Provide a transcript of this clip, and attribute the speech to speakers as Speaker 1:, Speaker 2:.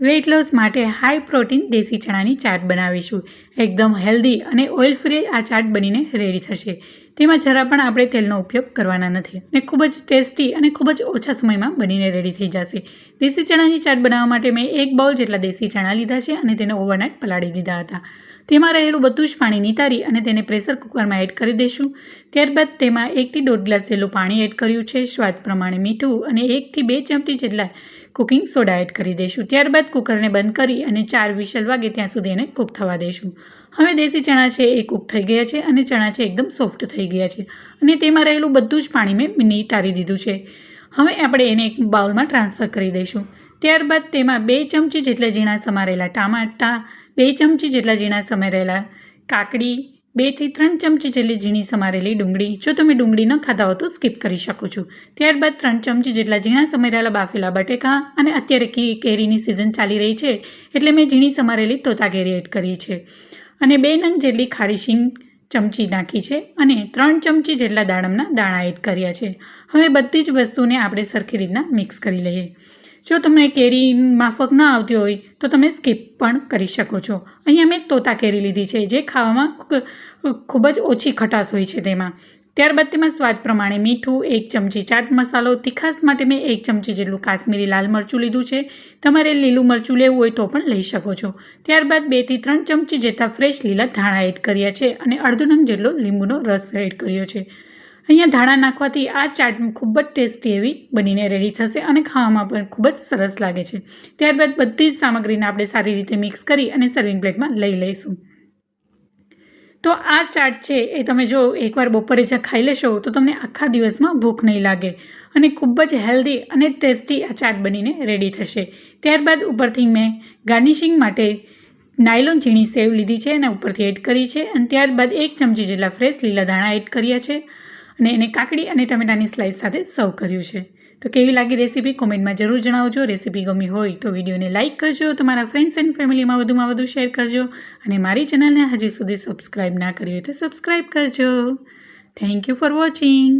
Speaker 1: Weight loss માટે high protein દેશી ચણાની ચાટ બનાવીશું. એકદમ હેલ્ધી અને ઓઇલ ફ્રી આ ચાટ બનીને રેડી થશે. તેમાં જરા પણ આપણે તેલનો ઉપયોગ કરવાના નથી અને ખૂબ જ ટેસ્ટી અને ખૂબ જ ઓછા સમયમાં બનીને રેડી થઈ જશે. દેશી ચણાની ચાટ બનાવવા માટે મેં એક બાઉલ જેટલા દેશી ચણા લીધા છે અને તેને ઓવરનાઇટ પલાળી દીધા હતા. તેમાં રહેલું બધું જ પાણી નિતારી અને તેને પ્રેશર કુકરમાં એડ કરી દઈશું. ત્યારબાદ તેમાં એકથી દોઢ ગ્લાસ જેટલું પાણી એડ કર્યું છે, સ્વાદ પ્રમાણે મીઠું અને એકથી બે ચમચી જેટલા કુકિંગ સોડા એડ કરી દઈશું. ત્યારબાદ કુકરને બંધ કરી અને ચાર વિશલ વાગે ત્યાં સુધી એને કૂક થવા દઈશું. હવે દેશી ચણા છે એ કૂક થઈ ગયા છે અને ચણા છે એકદમ સોફ્ટ થઈ ગયા છે અને તેમાં રહેલું બધું જ પાણી મેં નિતારી દીધું છે. હવે આપણે એને એક બાઉલમાં ટ્રાન્સફર કરી દઈશું. ત્યારબાદ તેમાં બે ચમચી જેટલા ઝીણા સમારેલા ટામાટા, બે ચમચી જેટલા ઝીણા સમારેલા કાકડી બેથી ત્રણ ચમચી જેટલી ઝીણી સમારેલી ડુંગળી. જો તમે ડુંગળી ન ખાતા હો તો સ્કીપ કરી શકો છો. ત્યારબાદ ત્રણ ચમચી જેટલા ઝીણા સમારેલા બાફેલા બટેકા અને અત્યારે કી કેરીની સિઝન ચાલી રહી છે, એટલે મેં ઝીણી સમારેલી તોતા કેરી એડ કરી છે. અને બે નંગ જેટલી ખારી શીંગ ચમચી નાખી છે અને ત્રણ ચમચી જેટલા દાડમના દાણા એડ કર્યા છે. હવે બધી જ વસ્તુને આપણે સરખી રીતના મિક્સ કરી લઈએ. જો તમને કેરી માફક ન આવતી હોય, તો તમે સ્કીપ પણ કરી શકો છો. અહીંયા મેં તોતા કેરી લીધી છે, જે ખાવામાં ખૂબ જ ઓછી ખટાશ હોય છે તેમાં. ત્યારબાદ તેમાં સ્વાદ પ્રમાણે મીઠું, એક ચમચી ચાટ મસાલો તીખાસ માટે મેં એક ચમચી જેટલું કાશ્મીરી લાલ મરચું લીધું છે. તમારે લીલું મરચું લેવું હોય તો પણ લઈ શકો છો. ત્યારબાદ બેથી ત્રણ ચમચી જેટલા ફ્રેશ લીલા ધાણા એડ કર્યા છે અને અડધો નંગ જેટલો લીંબુનો રસ એડ કર્યો છે. અહીંયા ધાણા નાખવાથી આ ચાટ ખૂબ જ ટેસ્ટી એવી બનીને રેડી થશે અને ખાવામાં પણ ખૂબ જ સરસ લાગે છે. ત્યારબાદ બધી જ સામગ્રીને આપણે સારી રીતે મિક્સ કરી અને સર્વિંગ પ્લેટમાં લઈ લઈશું. તો આ ચાટ છે એ તમે જો એકવાર બપોરે જ્યાં ખાઈ લેશો તો તમને આખા દિવસમાં ભૂખ નહીં લાગે અને ખૂબ જ હેલ્ધી અને ટેસ્ટી આ ચાટ બનીને રેડી થશે. ત્યારબાદ ઉપરથી મેં ગાર્નિશિંગ માટે નાયલોન ઝીણી સેવ લીધી છે અને ઉપરથી એડ કરી છે અને ત્યારબાદ એક ચમચી જેટલા ફ્રેશ લીલા દાણા એડ કર્યા છે. અને એને કાકડી અને ટમેટાની સ્લાઇસ સાથે સર્વ કર્યું છે. તો કેવી લાગી રેસીપી કોમેન્ટમાં જરૂર જણાવજો. રેસીપી ગમી હોય તો વિડીયોને લાઇક કરજો. તમારા ફ્રેન્ડ્સ એન્ડ ફેમિલીમાં વધુમાં વધુ શેર કરજો. અને મારી ચેનલને હજી સુધી સબસ્ક્રાઈબ ના કરી હોય તો સબસ્ક્રાઈબ કરજો. Thank you for watching